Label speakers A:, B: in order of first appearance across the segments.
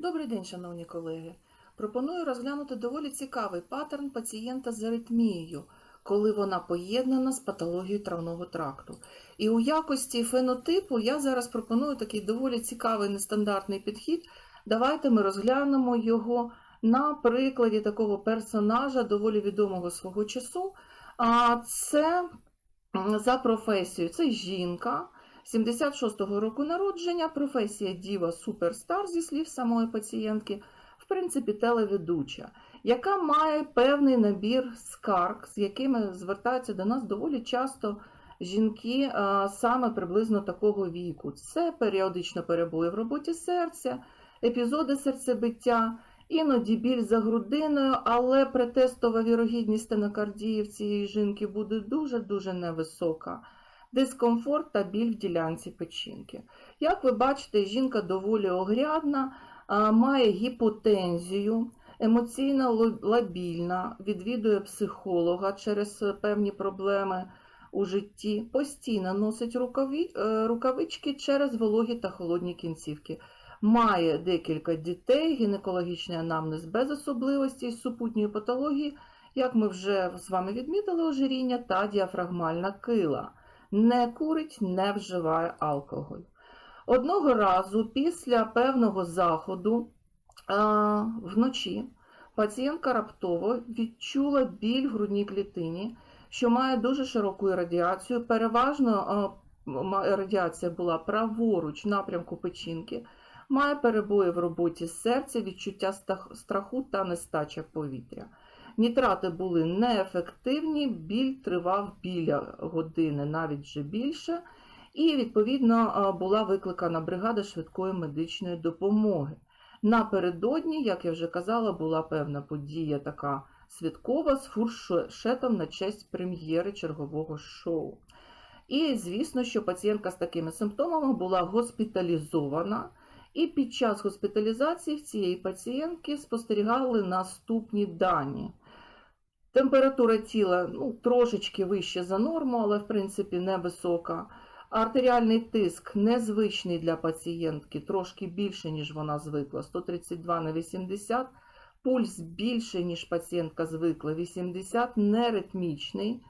A: Добрий день, шановні колеги. Пропоную розглянути доволі цікавий паттерн пацієнта з аритмією, коли вона поєднана з патологією травного тракту. І у якості фенотипу я зараз пропоную такий доволі цікавий нестандартний підхід. Давайте ми розглянемо його на прикладі такого персонажа, доволі відомого свого часу. А це за професією, це жінка. 76-го року народження, професія Діва Суперстар, зі слів самої пацієнтки, в принципі, телеведуча, яка має певний набір скарг, з якими звертаються до нас доволі часто жінки а, саме приблизно такого віку. Це періодично перебої в роботі серця, епізоди серцебиття, іноді біль за грудиною, але претестова вірогідність стенокардії в цієї жінки буде дуже-дуже невисока дискомфорт та біль в ділянці печінки. Як ви бачите, жінка доволі огрядна, має гіпотензію, емоційно лабільна, відвідує психолога через е, певні проблеми у житті, постійно носить е, рукавички через вологі та холодні кінцівки. Має декілька дітей, гінекологічний анамнез без особливостей, супутньої патології, як ми вже з вами відмітили, ожиріння та діафрагмальна кила не курить, не вживає алкоголь. Одного разу після певного заходу а, вночі пацієнтка раптово відчула біль в грудній клітині, що має дуже широку радіацію. Переважно а, радіація була праворуч в напрямку печінки, має перебої в роботі серця, відчуття страху та нестача повітря. Нітрати були неефективні, біль тривав біля години, навіть вже більше, і, відповідно, була викликана бригада швидкої медичної допомоги. Напередодні, як я вже казала, була певна подія така святкова з фуршетом на честь прем'єри чергового шоу. І, звісно, що пацієнтка з такими симптомами була госпіталізована. І під час госпіталізації в цієї пацієнтки спостерігали наступні дані. Температура тіла ну, трошечки вища за норму, але в принципі невисока. Артеріальний тиск незвичний для пацієнтки, трошки більше, ніж вона звикла, 132 на 80. Пульс більше, ніж пацієнтка звикла, 80, неритмічний.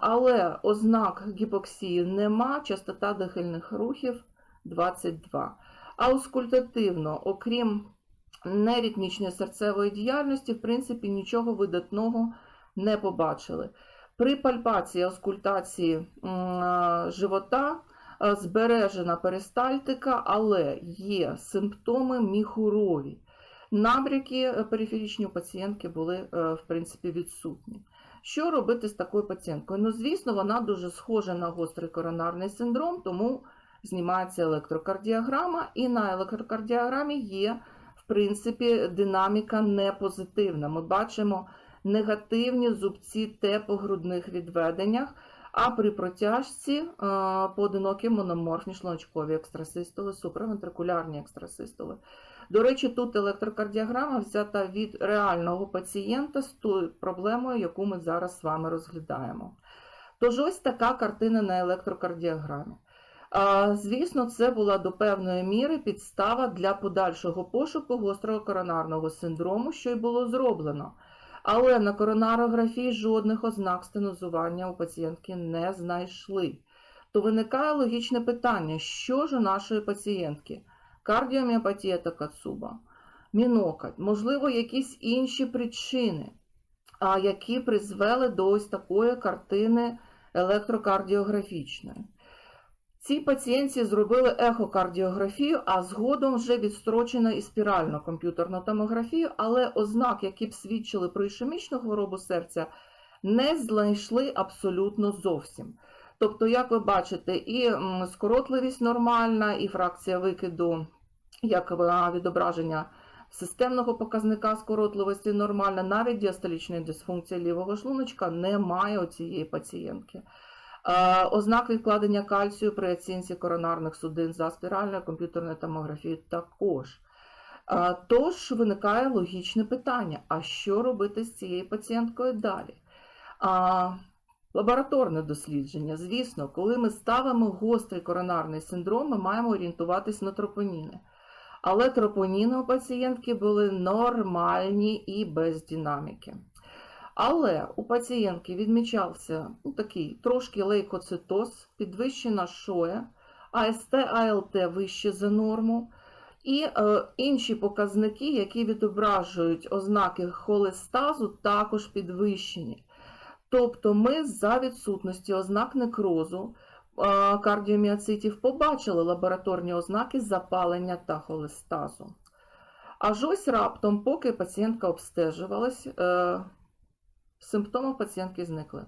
A: Але ознак гіпоксії нема, частота дихальних рухів 22. Аускультативно, окрім неритмічної серцевої діяльності, в принципі, нічого видатного не побачили. При пальпації аускультації м, а, живота збережена перистальтика, але є симптоми міхурові. Набряки е, периферичні у пацієнтки були, е, в принципі, відсутні. Що робити з такою пацієнткою? Ну, звісно, вона дуже схожа на гострий коронарний синдром, тому знімається електрокардіограма, і на електрокардіограмі є, принципі, динаміка не позитивна. Ми бачимо негативні зубці Т по грудних відведеннях, а при протяжці е, поодинокі мономорфні шлуночкові екстрасистоли, суправентрикулярні екстрасистоли. До речі, тут електрокардіограма взята від реального пацієнта з тою проблемою, яку ми зараз з вами розглядаємо. Тож ось така картина на електрокардіограмі. Звісно, це була до певної міри підстава для подальшого пошуку гострого коронарного синдрому, що й було зроблено. Але на коронарографії жодних ознак стенозування у пацієнтки не знайшли. То виникає логічне питання: що ж у нашої пацієнтки? Кардіоміопатія та кацуба, мінокать, можливо, якісь інші причини, які призвели до ось такої картини електрокардіографічної. Цій пацієнтці зробили ехокардіографію, а згодом вже відстрочено і спіральну комп'ютерну томографію, але ознак, які б свідчили про ішемічну хворобу серця, не знайшли абсолютно зовсім. Тобто, як ви бачите, і скоротливість нормальна, і фракція викиду, як відображення системного показника скоротливості нормальна, навіть діастолічної дисфункції лівого шлуночка немає у цієї пацієнтки. Е, Ознак відкладення кальцію при оцінці коронарних судин за спіральною комп'ютерною томографією також. Е, Тож виникає логічне питання: а що робити з цією пацієнткою далі? Лабораторне дослідження. Звісно, коли ми ставимо гострий коронарний синдром, ми маємо орієнтуватись на тропоніни. але тропоніни у пацієнтки були нормальні і без динаміки. Але у пацієнтки відмічався ну, такий трошки лейкоцитоз, підвищена шоя, АСТ, АЛТ вище за норму, і е, інші показники, які відображують ознаки холестазу, також підвищені. Тобто ми за відсутності ознак некрозу е, кардіоміоцитів побачили лабораторні ознаки запалення та холестазу. Аж ось раптом, поки пацієнтка обстежувалась, е, симптоми пацієнтки зникли.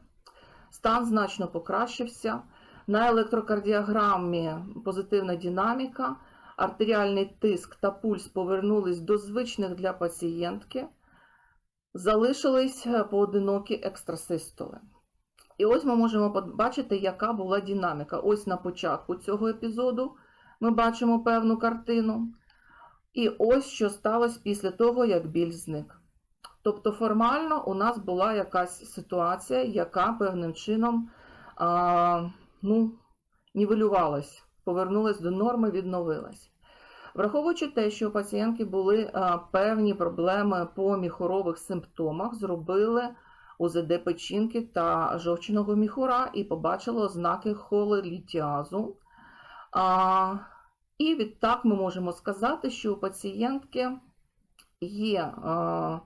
A: Стан значно покращився. На електрокардіограмі позитивна динаміка, артеріальний тиск та пульс повернулись до звичних для пацієнтки, залишились поодинокі екстрасистоли. І ось ми можемо побачити, яка була динаміка. Ось на початку цього епізоду ми бачимо певну картину. І ось що сталося після того, як біль зник. Тобто формально у нас була якась ситуація, яка певним чином а, ну, нівелювалась, повернулась до норми, відновилась. Враховуючи те, що у пацієнтки були а, певні проблеми по міхорових симптомах, зробили УЗД печінки та жовчного міхура і побачили ознаки холелітіазу. А, і відтак ми можемо сказати, що у пацієнтки є а,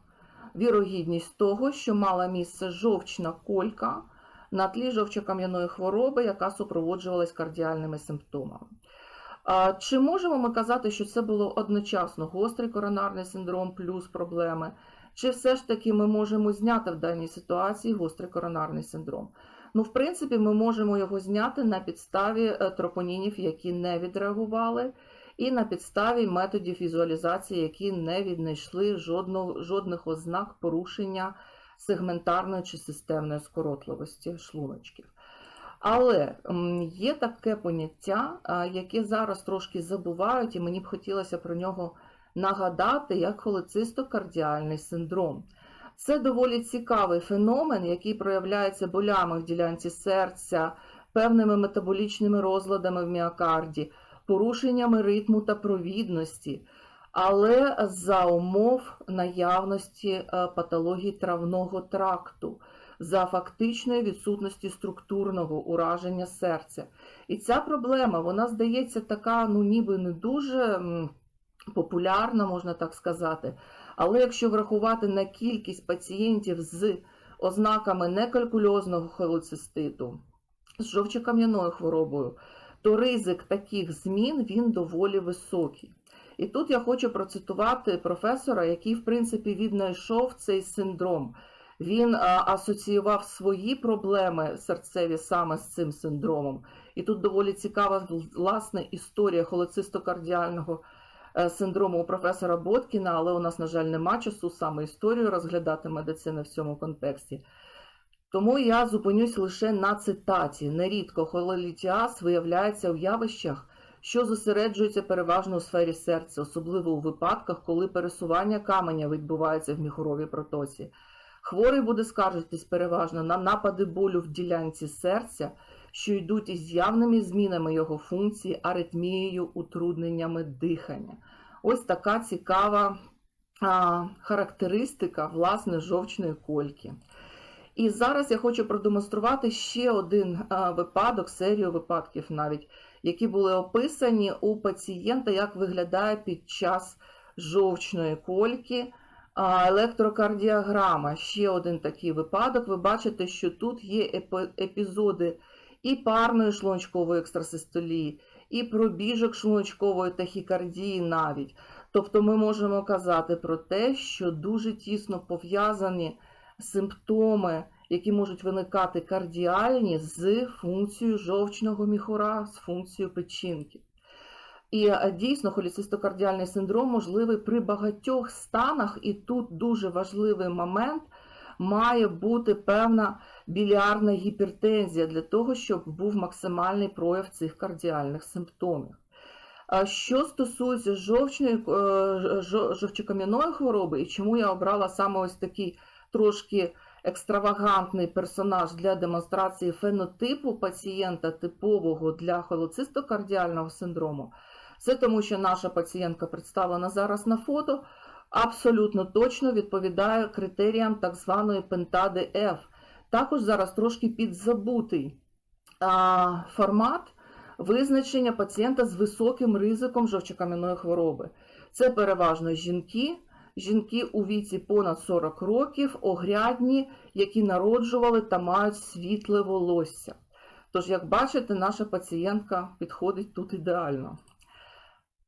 A: вірогідність того, що мала місце жовчна колька на тлі жовчокам'яної хвороби, яка супроводжувалась кардіальними симптомами. Чи можемо ми казати, що це було одночасно гострий коронарний синдром плюс проблеми? Чи все ж таки ми можемо зняти в даній ситуації гострий коронарний синдром? Ну, в принципі, ми можемо його зняти на підставі е, тропонінів, які не відреагували, і на підставі методів візуалізації, які не віднайшли жодного, жодних ознак порушення сегментарної чи системної скоротливості шлуночків. Але є таке поняття, яке зараз трошки забувають, і мені б хотілося про нього нагадати, як холецистокардіальний синдром. Це доволі цікавий феномен, який проявляється болями в ділянці серця, певними метаболічними розладами в міокарді, порушеннями ритму та провідності, але за умов наявності е, патології травного тракту, за фактичної відсутності структурного ураження серця. І ця проблема, вона здається така, ну ніби не дуже популярна, можна так сказати. Але якщо врахувати на кількість пацієнтів з ознаками некалькульозного холециститу, з жовчокам'яною хворобою, то ризик таких змін він доволі високий. І тут я хочу процитувати професора, який, в принципі, віднайшов цей синдром. Він асоціював свої проблеми серцеві саме з цим синдромом. І тут доволі цікава власне історія холецистокардіального е, синдрому у професора Боткіна, але у нас, на жаль, нема часу саме історію розглядати медицини в цьому контексті. Тому я зупинюсь лише на цитаті. Нерідко холелітіаз виявляється у явищах, що зосереджуються переважно у сфері серця, особливо у випадках, коли пересування каменя відбувається в міхуровій протоці. Хворий буде скаржитись переважно на напади болю в ділянці серця, що йдуть із явними змінами його функції, аритмією, утрудненнями дихання. Ось така цікава а, характеристика власне жовчної кольки. І зараз я хочу продемонструвати ще один випадок, серію випадків навіть, які були описані у пацієнта, як виглядає під час жовчної кольки. А, Електрокардіограма. Ще один такий випадок. Ви бачите, що тут є епі- епізоди і парної шлуночкової екстрасистолії, і пробіжок шлуночкової тахікардії навіть. Тобто ми можемо казати про те, що дуже тісно пов'язані симптоми, які можуть виникати кардіальні з функцією жовчного міхура, з функцією печінки. І е, дійсно холецистокардіальний синдром можливий при багатьох станах, і тут дуже важливий момент має бути певна біліарна гіпертензія для того, щоб був максимальний прояв цих кардіальних симптомів. Що стосується жовчної, е, жо- жовчокам'яної хвороби, і чому я обрала саме ось такий трошки екстравагантний персонаж для демонстрації фенотипу пацієнта типового для холецистокардіального синдрому, Це тому, що наша пацієнтка представлена зараз на фото, абсолютно точно відповідає критеріям так званої пентади F. Також зараз трошки підзабутий формат визначення пацієнта з високим ризиком жовчокам'яної хвороби. Це переважно жінки, жінки у віці понад 40 років, огрядні, які народжували та мають світле волосся. Тож, як бачите, наша пацієнтка підходить тут ідеально.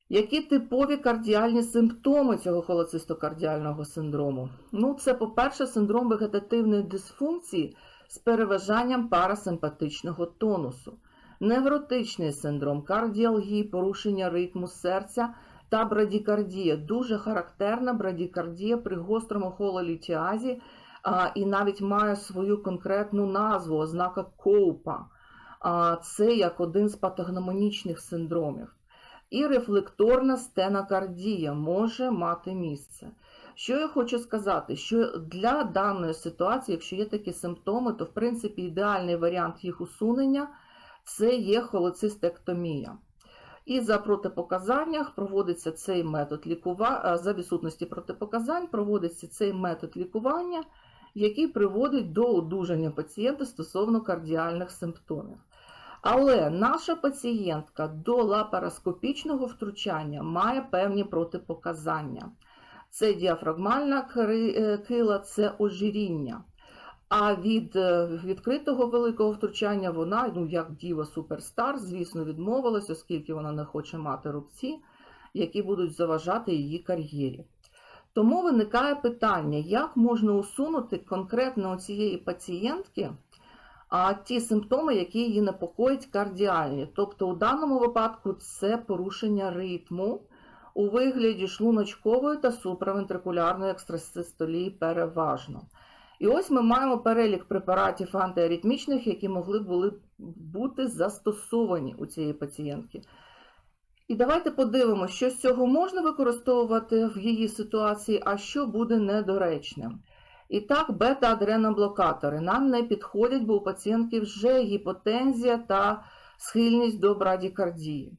A: Які типові кардіальні симптоми цього холецистокардіального синдрому? Ну, це, по-перше, синдром вегетативної дисфункції з переважанням парасимпатичного тонусу, невротичний синдром, кардіалгії, порушення ритму серця та брадікардія. Дуже характерна брадікардія при гострому хололітіазі і навіть має свою конкретну назву, ознака Коупа. Це як один з патогномонічних синдромів. І рефлекторна стенокардія може мати місце. Що я хочу сказати, що для даної ситуації, якщо є такі симптоми, то в принципі ідеальний варіант їх усунення це є холецистектомія. І за протипоказаннях проводиться цей метод лікування, за відсутності протипоказань проводиться цей метод лікування, який приводить до одужання пацієнта стосовно кардіальних симптомів. Але наша пацієнтка до лапароскопічного втручання має певні протипоказання. Це діафрагмальна кила, це ожиріння. А від відкритого великого втручання вона, ну як діва суперстар, звісно, відмовилась, оскільки вона не хоче мати рубці, які будуть заважати її кар'єрі. Тому виникає питання, як можна усунути конкретно у цієї пацієнтки а ті симптоми, які її непокоїть кардіальні. Тобто, у даному випадку це порушення ритму у вигляді шлуночкової та суправентрикулярної екстрасистолії переважно. І ось ми маємо перелік препаратів антиаритмічних, які могли були бути застосовані у цієї пацієнтки. І давайте подивимося, що з цього можна використовувати в її ситуації, а що буде недоречним. І так, бета-адреноблокатори нам не підходять, бо у пацієнтки вже гіпотензія та схильність до брадікардії.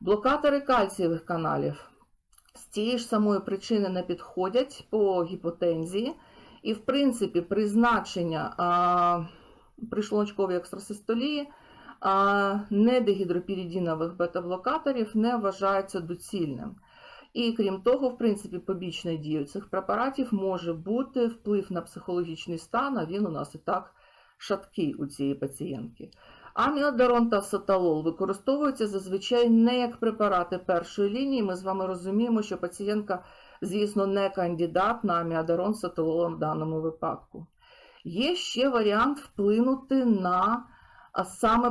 A: Блокатори кальцієвих каналів з тієї ж самої причини не підходять по гіпотензії. І, в принципі, призначення а, при шлуночковій екстрасистолії а, недегідропірідінових бета-блокаторів не вважається доцільним. І крім того, в принципі, побічною дією цих препаратів може бути вплив на психологічний стан, а він у нас і так шаткий у цієї пацієнтки. Аміодарон та саталол використовуються зазвичай не як препарати першої лінії. Ми з вами розуміємо, що пацієнтка, звісно, не кандидат на аміодарон саталолом в даному випадку. Є ще варіант вплинути на саме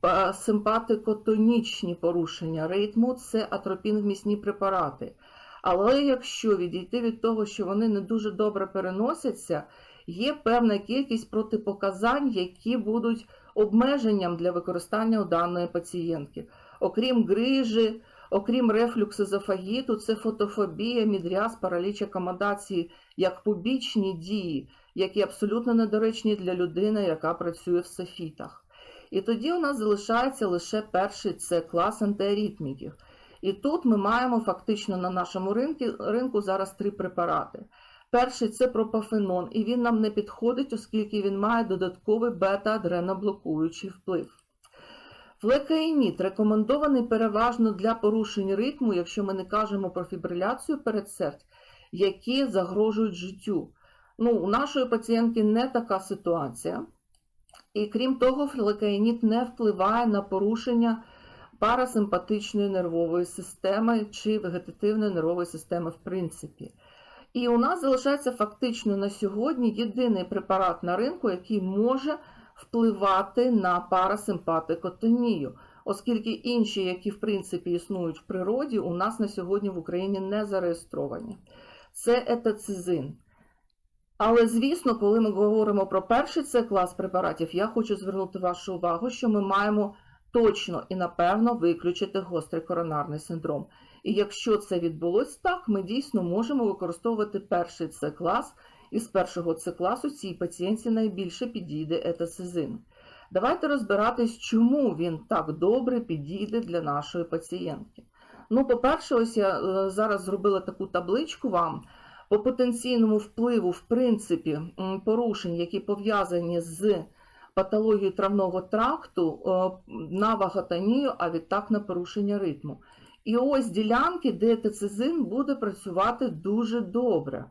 A: парасимпатикотонічні порушення ритму це атропінвмісні препарати. Але якщо відійти від того, що вони не дуже добре переносяться, є певна кількість протипоказань, які будуть обмеженням для використання у даної пацієнтки. Окрім грижі, окрім рефлюксозофагіту, це фотофобія, мідряз, параліч акомодації як побічні дії які абсолютно недоречні для людини, яка працює в софітах. І тоді у нас залишається лише перший це клас антиаритміків. І тут ми маємо фактично на нашому ринку, ринку зараз три препарати. Перший це пропафенон, і він нам не підходить, оскільки він має додатковий бета-адреноблокуючий вплив. Флекаїніт рекомендований переважно для порушень ритму, якщо ми не кажемо про фібриляцію передсердь, які загрожують життю. Ну, У нашої пацієнтки не така ситуація. І крім того, флекаїніт не впливає на порушення парасимпатичної нервової системи чи вегетативної нервової системи, в принципі. І у нас залишається фактично на сьогодні єдиний препарат на ринку, який може впливати на парасимпатикотонію, оскільки інші, які в принципі існують в природі, у нас на сьогодні в Україні не зареєстровані. Це етацизин. Але, звісно, коли ми говоримо про перший це клас препаратів, я хочу звернути вашу увагу, що ми маємо точно і напевно виключити гострий коронарний синдром. І якщо це відбулось так, ми дійсно можемо використовувати перший це клас, і з першого це класу цій пацієнтці найбільше підійде етацизин. Давайте розбиратись, чому він так добре підійде для нашої пацієнтки. Ну, по-перше, ось я е, зараз зробила таку табличку вам по потенційному впливу, в принципі, порушень, які пов'язані з патологією травного тракту е, на ваготонію, а відтак на порушення ритму. І ось ділянки, де тецизин буде працювати дуже добре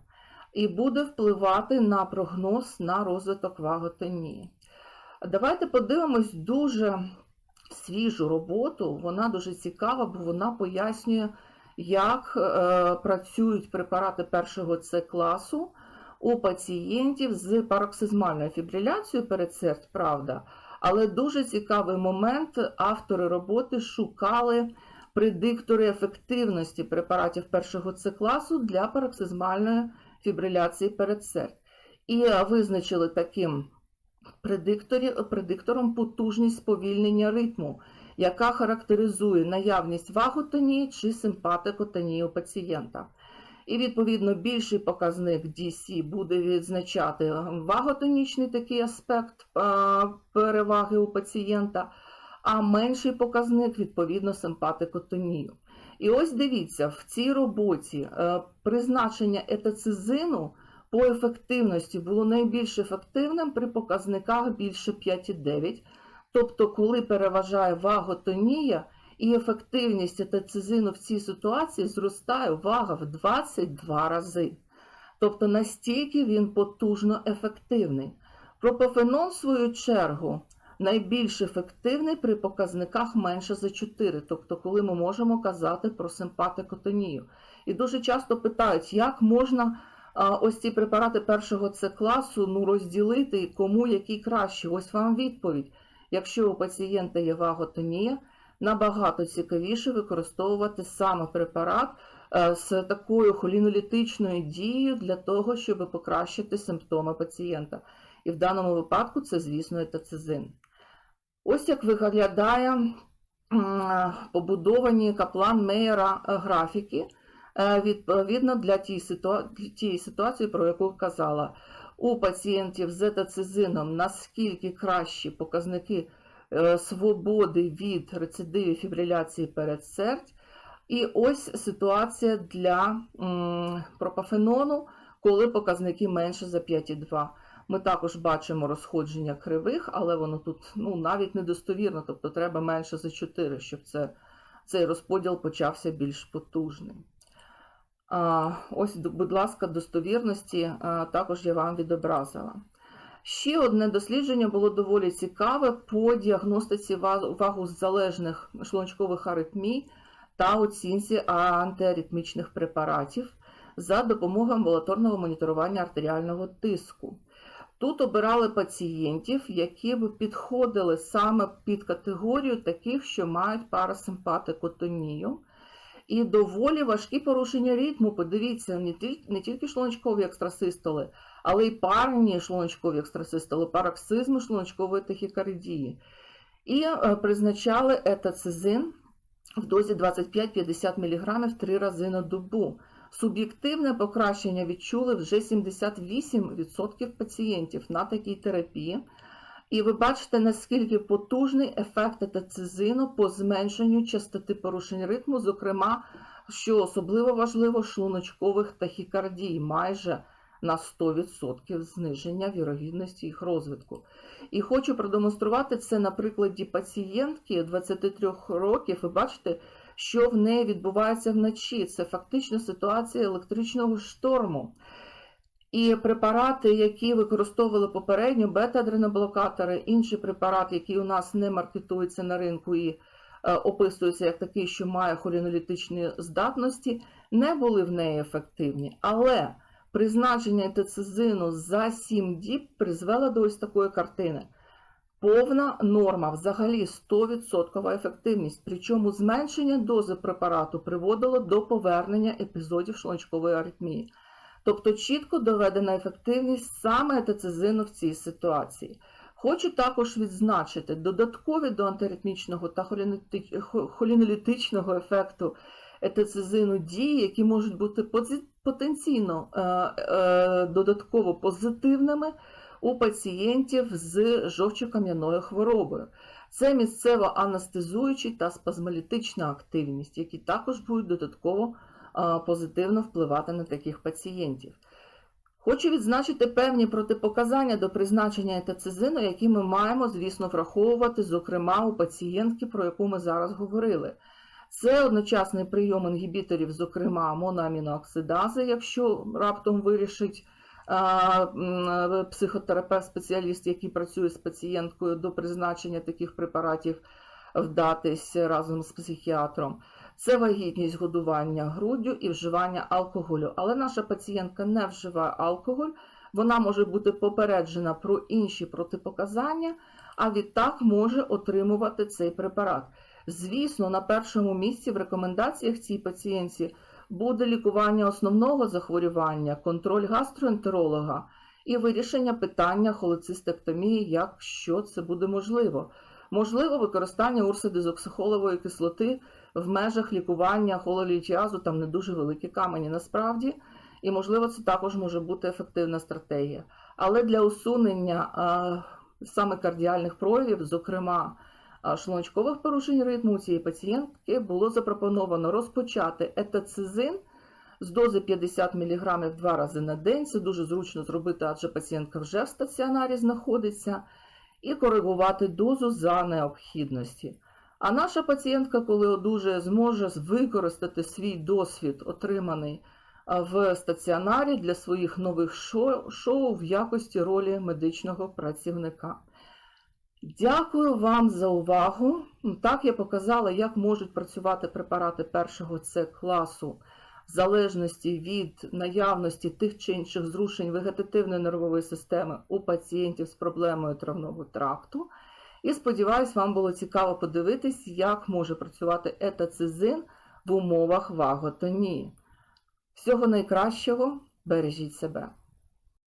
A: і буде впливати на прогноз на розвиток ваготонії. Давайте подивимось дуже свіжу роботу. Вона дуже цікава, бо вона пояснює, як е, працюють препарати першого С класу у пацієнтів з пароксизмальною фібриляцією перед серць, правда. Але дуже цікавий момент. Автори роботи шукали предиктори ефективності препаратів першого С класу для пароксизмальної фібриляції перед серць. І визначили таким предиктором потужність сповільнення ритму, яка характеризує наявність ваготонії чи симпатикотонії у пацієнта. І, відповідно, більший показник DC буде відзначати ваготонічний такий аспект переваги у пацієнта, а менший показник, відповідно, симпатикотонію. І ось дивіться, в цій роботі е, призначення етацизину по ефективності було найбільш ефективним при показниках більше 5,9. Тобто, коли переважає ваготонія і ефективність етацизину в цій ситуації зростає вага в 22 рази. Тобто настільки він потужно ефективний. Пропофенон, в свою чергу, найбільш ефективний при показниках менше за 4, тобто коли ми можемо казати про симпатикотонію. І дуже часто питають, як можна ось ці препарати першого С класу ну, розділити, кому який краще. Ось вам відповідь. Якщо у пацієнта є ваготонія, набагато цікавіше використовувати саме препарат е, з такою холінолітичною дією для того, щоб покращити симптоми пацієнта. І в даному випадку це, звісно, етацизин. Ось як виглядає побудовані каплан Мейера е, графіки, е, відповідно для тієї ситуації, про яку казала. У пацієнтів з етацизином наскільки кращі показники е, свободи від рецидивів фібриляції передсердь. І ось ситуація для пропафенону, коли показники менше за 5,2. Ми також бачимо розходження кривих, але воно тут ну, навіть недостовірно, тобто треба менше за 4, щоб це, цей розподіл почався більш потужним. А, ось, будь ласка, достовірності а, також я вам відобразила. Ще одне дослідження було доволі цікаве по діагностиці ва- вагозалежних шлуночкових аритмій та оцінці антиаритмічних препаратів за допомогою амбулаторного моніторування артеріального тиску. Тут обирали пацієнтів, які б підходили саме під категорію таких, що мають парасимпатикотонію. І доволі важкі порушення ритму. Подивіться, не тільки, не тільки шлуночкові екстрасистоли, але й парні шлуночкові екстрасистоли, пароксизми шлуночкової тахікардії. І е, призначали етацизин в дозі 25-50 мг три рази на добу. Суб'єктивне покращення відчули вже 78% пацієнтів на такій терапії. І ви бачите, наскільки потужний ефект етацизину по зменшенню частоти порушень ритму, зокрема, що особливо важливо, шлуночкових тахікардій, майже на 100% зниження вірогідності їх розвитку. І хочу продемонструвати це на прикладі пацієнтки 23 років. Ви бачите, що в неї відбувається вночі. Це фактично ситуація електричного шторму. І препарати, які використовували попередньо, бета-адреноблокатори, інші препарати, які у нас не маркетуються на ринку і е, описуються як такі, що має холінолітичні здатності, не були в неї ефективні. Але призначення ентецизину за 7 діб призвело до ось такої картини. Повна норма, взагалі 100% ефективність, причому зменшення дози препарату приводило до повернення епізодів шлуночкової аритмії. Тобто чітко доведена ефективність саме етацизину в цій ситуації. Хочу також відзначити додаткові до антиритмічного та холінолітичного ефекту етацизину дії, які можуть бути потенційно е, е, додатково позитивними у пацієнтів з жовчокам'яною хворобою. Це місцево анестезуючий та спазмолітична активність, які також будуть додатково позитивно впливати на таких пацієнтів. Хочу відзначити певні протипоказання до призначення етацизину, які ми маємо, звісно, враховувати, зокрема у пацієнтки, про яку ми зараз говорили. Це одночасний прийом інгібіторів, зокрема моноамінооксидази, якщо раптом вирішить психотерапевт-спеціаліст, який працює з пацієнткою до призначення таких препаратів, вдатись разом з психіатром. Це вагітність годування груддю і вживання алкоголю. Але наша пацієнтка не вживає алкоголь, вона може бути попереджена про інші протипоказання, а відтак може отримувати цей препарат. Звісно, на першому місці в рекомендаціях цій пацієнтці буде лікування основного захворювання, контроль гастроентеролога і вирішення питання холецистектомії, якщо це буде можливо. Можливо, використання урсидизоксихолової кислоти в межах лікування хололітіазу, там не дуже великі камені насправді, і можливо це також може бути ефективна стратегія. Але для усунення а, саме кардіальних проявів, зокрема шлуночкових порушень ритму цієї пацієнтки, було запропоновано розпочати етацизин з дози 50 мг два рази на день. Це дуже зручно зробити, адже пацієнтка вже в стаціонарі знаходиться, і коригувати дозу за необхідності. А наша пацієнтка, коли одужає, зможе використати свій досвід, отриманий в стаціонарі для своїх нових шоу, шоу в якості ролі медичного працівника. Дякую вам за увагу. Так я показала, як можуть працювати препарати першого С класу в залежності від наявності тих чи інших зрушень вегетативної нервової системи у пацієнтів з проблемою травного тракту. І сподіваюсь, вам було цікаво подивитись, як може працювати етацизин в умовах ваготонії. Всього найкращого, бережіть себе!